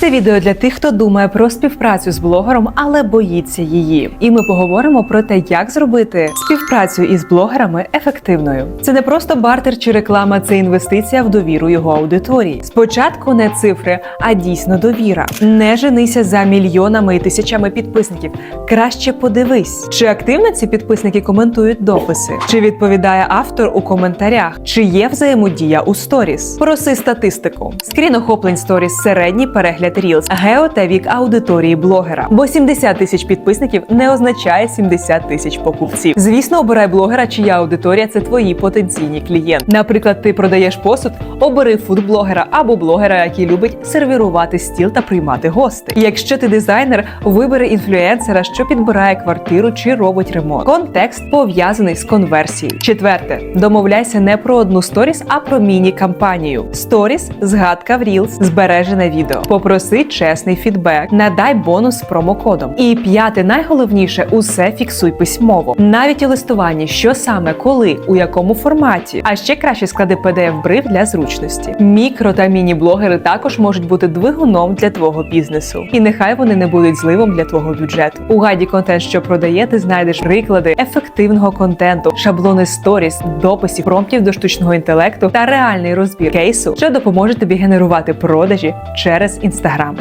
Це відео для тих, хто думає про співпрацю з блогером, але боїться її. І ми поговоримо про те, як зробити співпрацю із блогерами ефективною. Це не просто бартер чи реклама, це інвестиція в довіру його аудиторії. Спочатку не цифри, а дійсно довіра. Не женися за мільйонами і тисячами підписників. Краще подивись, чи активно ці підписники коментують дописи, чи відповідає автор у коментарях, чи є взаємодія у сторіс. Проси статистику. Скрін охоплень сторіс, середній перегляд Reels, гео та вік аудиторії блогера. Бо 70 тисяч підписників не означає 70 тисяч покупців. Звісно, обирай блогера, чия аудиторія це твої потенційні клієнти. Наприклад, ти продаєш посуд, обери фудблогера або блогера, який любить сервірувати стіл та приймати гостей. Якщо ти дизайнер, вибери інфлюенсера, що підбирає квартиру чи робить ремонт. Контекст пов'язаний з конверсією. Четверте, домовляйся не про одну сторіс, а про міні-кампанію. Сторіс, згадка в Reels, збережене відео. Попроси чесний фідбек, надай бонус з промокодом. І п'яте, найголовніше, усе фіксуй письмово. Навіть у листуванні, що саме, коли, у якому форматі. А ще краще склади pdf бриф для зручності. Мікро та міні-блогери також можуть бути двигуном для твого бізнесу. І нехай вони не будуть зливом для твого бюджету. У гайді контент, що продає, ти знайдеш приклади ефективного контенту, шаблони сторіс, дописів, промптів до штучного інтелекту та реальний розбір кейсу, що допоможе тобі генерувати продажі через інстаграм. Instagram.